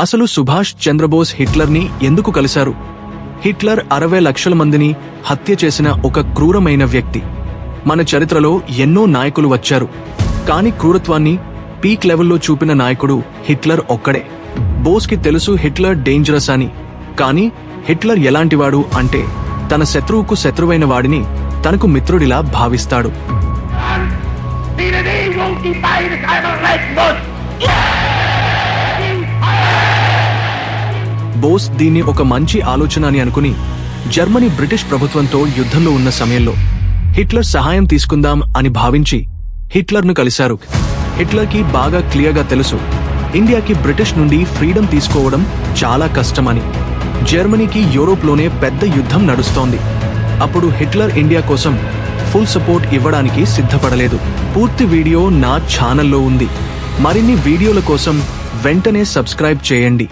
అసలు సుభాష్ చంద్రబోస్ హిట్లర్ని ఎందుకు కలిశారు? హిట్లర్ అరవై లక్షల మందిని హత్య చేసిన ఒక క్రూరమైన వ్యక్తి. మన చరిత్రలో ఎన్నో నాయకులు వచ్చారు. కాని క్రూరత్వాన్ని పీక్ లెవెల్లో చూపిన నాయకుడు హిట్లర్ ఒక్కడే. బోస్కి తెలుసు హిట్లర్ డేంజరస్ అని. కానీ హిట్లర్ ఎలాంటివాడు అంటే తన శత్రువుకు శత్రువైన వాడిని తనకు మిత్రుడిలా భావిస్తాడు. బోస్ దీన్ని ఒక మంచి ఆలోచన అని అనుకుని జర్మనీ బ్రిటిష్ ప్రభుత్వంతో యుద్ధంలో ఉన్న సమయంలో హిట్లర్ సహాయం తీసుకుందాం అని భావించి హిట్లర్ను కలిశారు. హిట్లర్కి బాగా క్లియర్గా తెలుసు ఇండియాకి బ్రిటిష్ నుండి ఫ్రీడమ్ తీసుకోవడం చాలా కష్టమని. జర్మనీకి యూరోప్లోనే పెద్ద యుద్ధం నడుస్తోంది. అప్పుడు హిట్లర్ ఇండియా కోసం ఫుల్ సపోర్ట్ ఇవ్వడానికి సిద్ధపడలేదు. పూర్తి వీడియో నా ఛానల్లో ఉంది. మరిన్ని వీడియోల కోసం వెంటనే సబ్స్క్రైబ్ చేయండి.